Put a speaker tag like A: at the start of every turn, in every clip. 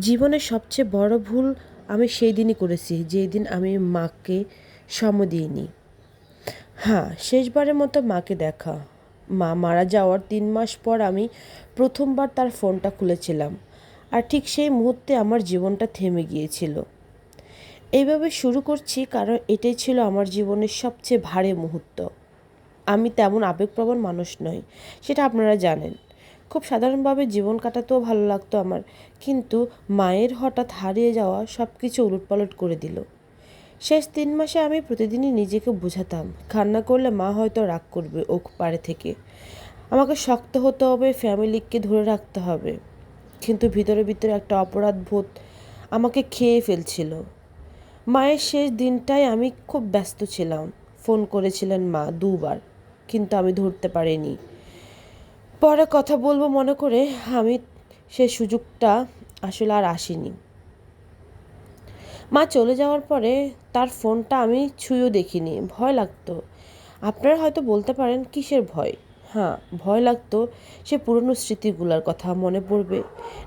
A: জীবনের সবচেয়ে বড় ভুল আমি সেই দিনই করেছি, যেই দিন আমি মাকে সম দিইনি। হ্যাঁ শেষবারের মতো মাকে দেখা। মা মারা যাওয়ার তিন মাস পর আমি প্রথমবার তার ফোনটা খুলেছিলাম আর ঠিক সেই মুহূর্তে আমার জীবনটা থেমে গিয়েছিল। এইভাবে শুরু করছি কারণ এটাই ছিল আমার জীবনের সবচেয়ে ভারী মুহূর্ত। আমি তেমন আবেগপ্রবণ মানুষ নই, সেটা আপনারা জানেন। খুব সাধারণভাবে জীবন কাটাতেও ভালো লাগতো আমার। কিন্তু মায়ের হঠাৎ হারিয়ে যাওয়া সব কিছু উলটপালট করে দিল। শেষ তিন মাসে আমি প্রতিদিনই নিজেকে বোঝাতাম, কান্না করলে মা হয়তো রাগ করবে ওক পারে থেকে। আমাকে শক্ত হতে হবে ফ্যামিলিকে ধরে রাখতে হবে। কিন্তু ভিতরে ভিতরে একটা অপরাধ বোধ আমাকে খেয়ে ফেলছিল। মায়ের শেষ দিনটাই আমি খুব ব্যস্ত ছিলাম। ফোন করেছিলেন মা দুবার, কিন্তু আমি ধরতে পারিনি। পরে কথা বলব মনে করে আমি সে সুযোগটা আসলে আর আসেনি। মা চলে যাওয়ার পরে তার ফোনটা আমি ছুঁয়েও দেখিনি। ভয় লাগতো। আপনারা হয়তো বলতে পারেন, কিসের ভয়? হ্যাঁ ভয় লাগতো সে পুরনো স্মৃতিগুলোর কথা মনে পড়বে।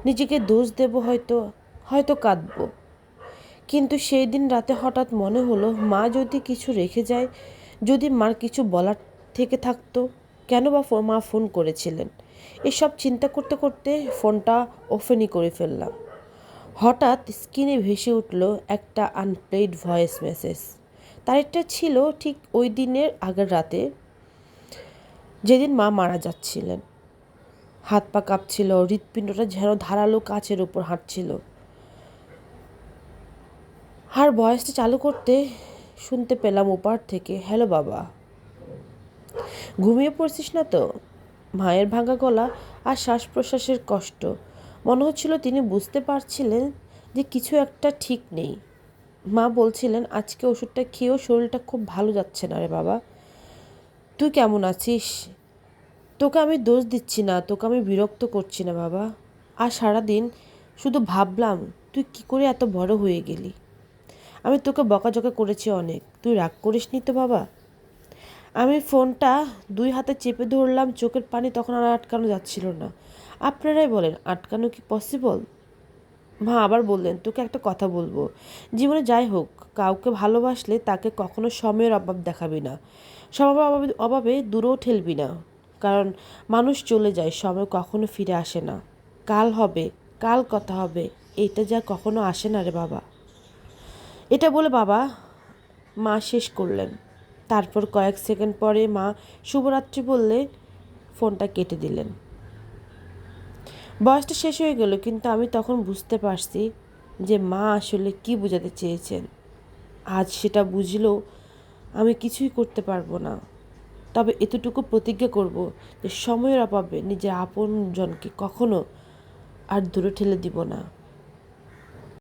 A: নিজেকে দোষ দেব হয়তো হয়তো কাঁদবো। কিন্তু সেই দিন রাতে হঠাৎ মনে হলো, মা যদি কিছু রেখে যায়, যদি মার কিছু বলার থেকে থাকতো কেন বা মা ফোন করেছিলেন? এসব চিন্তা করতে করতে ফোনটা ওপেনই করে ফেললাম। হঠাৎ স্ক্রিনে ভেসে উঠল একটা আনপ্লেড ভয়েস মেসেজ তারিখটা ছিল ঠিক ওই দিনের আগের রাতে। যেদিন মা মারা যাচ্ছিলেন। হাত পা কাঁপছিল, হৃৎপিণ্ডটা যেন ধারালো কাচের উপর হাঁটছিল। আর ভয়েসটা চালু করতে শুনতে পেলাম ওপার থেকে, হ্যালো বাবা। ঘুমিয়ে পড়ছিস না তো? মায়ের ভাঙা গলা আর শ্বাস প্রশ্বাসের কষ্ট। মনে হচ্ছিল তিনি বুঝতে পারছিলেন যে কিছু একটা ঠিক নেই। মা বলছিলেন, আজকে ওষুধটা খেয়েও শরীরটা খুব ভালো যাচ্ছে না রে বাবা। তুই কেমন আছিস? তোকে আমি দোষ দিচ্ছি না, তোকে আমি বিরক্ত করছি না বাবা। আর সারাদিন শুধু ভাবলাম, তুই কি করে এত বড় হয়ে গেলি? আমি তোকে বকাঝকা করেছি অনেক। তুই রাগ করিস নি তো বাবা? আমি ফোনটা দুই হাতে চেপে ধরলাম, চোখের পানি তখন আর আটকানো যাচ্ছিল না। আপনারাই বলেন, আটকানো কি পসিবল মা আবার বললেন, তোকে একটা কথা বলব। জীবনে যাই হোক, কাউকে ভালোবাসলে তাকে কখনো সময়ের অভাব দেখাবি না। সময়ের অভাবে অভাবে দূরেও ঠেলবি না। কারণ মানুষ চলে যায়, সময় কখনো ফিরে আসে না। কাল হবে, কাল কথা হবে, এটা যা কখনো আসে না রে বাবা। এটা বলে বাবা মা শেষ করলেন। তারপর কয়েক সেকেন্ড পরে মা শুভরাত্রি বললে, ফোনটা কেটে দিলেন। বয়সটা শেষ হয়ে গেল, কিন্তু আমি তখন বুঝতে পারছি যে মা আসলে কি বোঝাতে চেয়েছেন। আজ সেটা বুঝলেও আমি কিছুই করতে পারব না। তবে এতটুকু প্রতিজ্ঞা করব যে সময়ের অভাবে নিজের আপনজনকে কখনো আর দূরে ঠেলে দিব না।